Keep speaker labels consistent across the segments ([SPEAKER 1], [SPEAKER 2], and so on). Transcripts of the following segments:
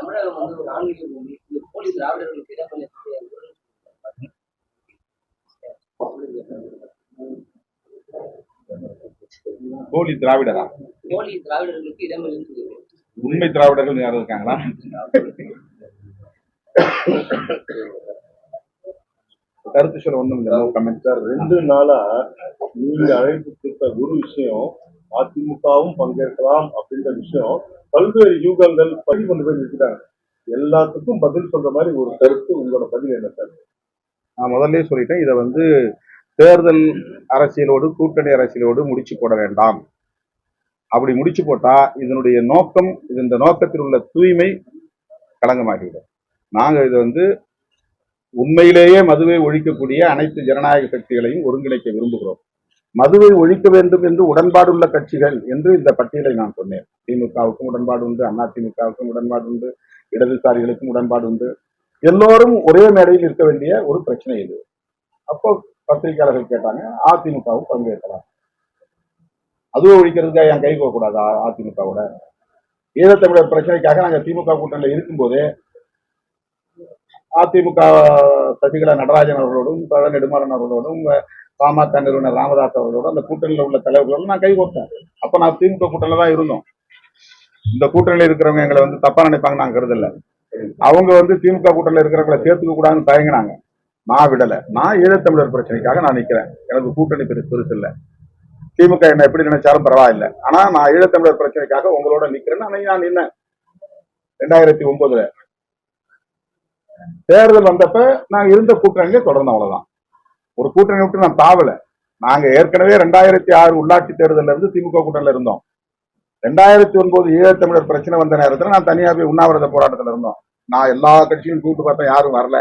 [SPEAKER 1] தமிழகம் வந்து ஒரு ஆன்மீக பூமி. இந்த போலி திராவிடர்களுக்கு இடமளிக்க
[SPEAKER 2] போலி திராவிடரா?
[SPEAKER 1] போலி திராவிடர்களுக்கு இடமளித்து
[SPEAKER 2] உண்மை திராவிடர்கள் யாரும் இருக்காங்களா? கருத்து சொல்ல ஒண்ணும் இல்லை. கமெண்ட்
[SPEAKER 3] சார் ரெண்டு நாளா நீங்க அழைப்பு கொடுத்த ஒரு விஷயம் அதிமுகவும் பங்கேற்கலாம் அப்படின்ற விஷயம் பல்வேறு யூகங்கள் பதிவு கொண்டு போய் நிற்கிறாங்க எல்லாத்துக்கும் பதில் சொல்ற மாதிரி ஒரு கருத்து உங்களோட பதில் என்ன சார்?
[SPEAKER 2] நான் முதல்ல சொல்லிட்டேன் இதை வந்து தேர்தல் அரசியலோடு கூட்டணி அரசியலோடு முடிச்சு போட வேண்டாம். அப்படி முடிச்சு போட்டா இதனுடைய நோக்கம் இது இந்த நோக்கத்தில் உள்ள தூய்மை களங்கமாகிவிடும் நாங்கள் இது வந்து உண்மையிலேயே மதுவை ஒழிக்கக்கூடிய அனைத்து ஜனநாயக சக்திகளையும் ஒருங்கிணைக்க விரும்புகிறோம். மதுவை ஒழிக்க வேண்டும் என்று உடன்பாடுள்ள கட்சிகள் என்று இந்த பட்டியலை நான் சொன்னேன். திமுகவுக்கும் உடன்பாடு உண்டு அதிமுகவுக்கும் உடன்பாடு உண்டு இடதுசாரிகளுக்கும் உடன்பாடு உண்டு. எல்லோரும் ஒரே மேடையில் இருக்க வேண்டிய ஒரு பிரச்சனை இது. அப்போ பத்திரிகையாளர்கள் கேட்டாங்க அதிமுகவும் பங்கேற்கலாம். அதுவும் ஒழிக்கிறதுக்காக என் கை போகக்கூடாதா அதிமுகவோட? ஈழத்தமிழர் பிரச்சனைக்காக நாங்க திமுக கூட்டணியில் இருக்கும்போதே அதிமுக சசிகலா நடராஜன் அவர்களோடும் பழ நெடுமாறன் அவர்களோடும் பாமக நிறுவனர் ராமதாஸ் அவர்களோட அந்த கூட்டணியில் உள்ள தலைவர்களோட நான் கை அப்போ அப்ப நான் திமுக கூட்டணியில் தான் இருந்தோம். இந்த கூட்டணியில இருக்கிறவங்க எங்களை வந்து தப்பா நினைப்பாங்க நான் கருதல அவங்க வந்து திமுக கூட்டணியில் இருக்கிறவங்களை சேர்த்துக்க கூடாதுன்னு தயங்கினாங்க. நான் விடல. நான் ஈழத்தமிழர் பிரச்சனைக்காக நான் நிக்கிறேன். எனக்கு கூட்டணி பெருசு பெருசு இல்லை. திமுக என்ன எப்படி நினைச்சாலும் பரவாயில்ல. ஆனா நான் ஈழத்தமிழர் பிரச்சனைக்காக உங்களோட நிக்கிறேன்னு அன்னைக்கு நான் நின்னேன். ரெண்டாயிரத்தி ஒன்பதுல. தேர்தல் வந்தப்ப நான் இருந்த கூட்டணியிலே தொடர்ந்து அவ்வளவுதான். ஒரு கூட்டணி விட்டு நான் தாவல. நாங்க ஏற்கனவே ரெண்டாயிரத்தி ஆறு உள்ளாட்சி தேர்தல்ல இருந்து திமுக கூட்டணியில் இருந்தோம். ரெண்டாயிரத்தி ஒன்பது ஈழத்தமிழர் பிரச்சனை வந்த நேரத்துல நான் தனியா போய் உண்ணாவிரத போராட்டத்துல இருந்தோம். நான் எல்லா கட்சியும் கூப்பிட்டு பார்த்தேன் யாரும் வரல.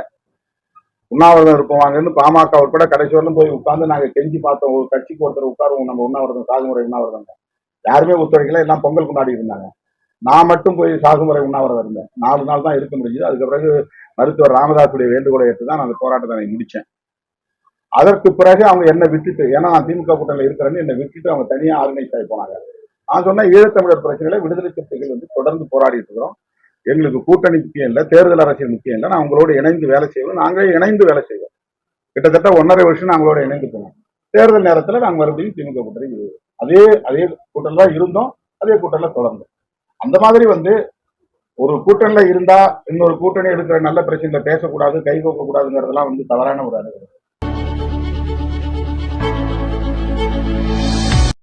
[SPEAKER 2] உண்ணாவிரதம் இருப்போவாங்கன்னு பாமக உட்பட கடைசி வரலும் போய் உட்கார்ந்து நாங்கள் கெஞ்சி பார்த்தோம். ஒரு கட்சிக்கு ஒருத்தர் உட்காருவோம் நம்ம உண்ணாவிரதம் சாகுமுறை உண்ணாவிரதம் யாருமே ஒத்துழைக்கல எல்லாம் பொங்கல் கொண்டாடி இருந்தாங்க. நான் மட்டும் போய் சாகுமுறை உண்ணாவிரதம் இருந்தேன். நாலு நாள் தான் இருக்க முடிஞ்சது. அதுக்கு பிறகு மருத்துவர் ராமதாசுடைய வேண்டுகோளை ஏற்று தான் நான் அந்த போராட்டத்தை முடித்தேன் அதற்கு பிறகு அவங்க என்னை விட்டுட்டு ஏன்னா நான் திமுக கூட்டணியில் இருக்கிறேன்னு என்னை விட்டுட்டு அவங்க தனியாக ஆர்கனைஸ் ஆகி போனாங்க. நான் சொன்ன ஈழத்தமிழர் பிரச்சனைகளை விடுதலை சிறுத்தைகள் வந்து தொடர்ந்து போராடிட்டு இருக்கிறோம். எங்களுக்கு கூட்டணி முக்கியம் இல்லை தேர்தல் அரசியல் முக்கியம் இல்லை. நான் உங்களோட இணைந்து வேலை செய்வோம். நாங்களே இணைந்து வேலை செய்வோம். கிட்டத்தட்ட ஒன்றரை வருஷம் நாங்களோட இணைந்து போனோம் தேர்தல் நேரத்தில் நாங்கள் மறுபடியும் திமுக கூட்டணி அதே அதே கூட்டணியில் தான் இருந்தோம். அதே கூட்டணியில் தொடர்ந்தோம். அந்த மாதிரி வந்து ஒரு கூட்டணியில இருந்தா இன்னொரு கூட்டணி எடுக்கிற நல்ல பிரச்சனைகளை பேசக்கூடாது கை கோக்கக்கூடாதுங்கிறதெல்லாம் வந்து தவறான ஒரு அணுகுமுறை. Música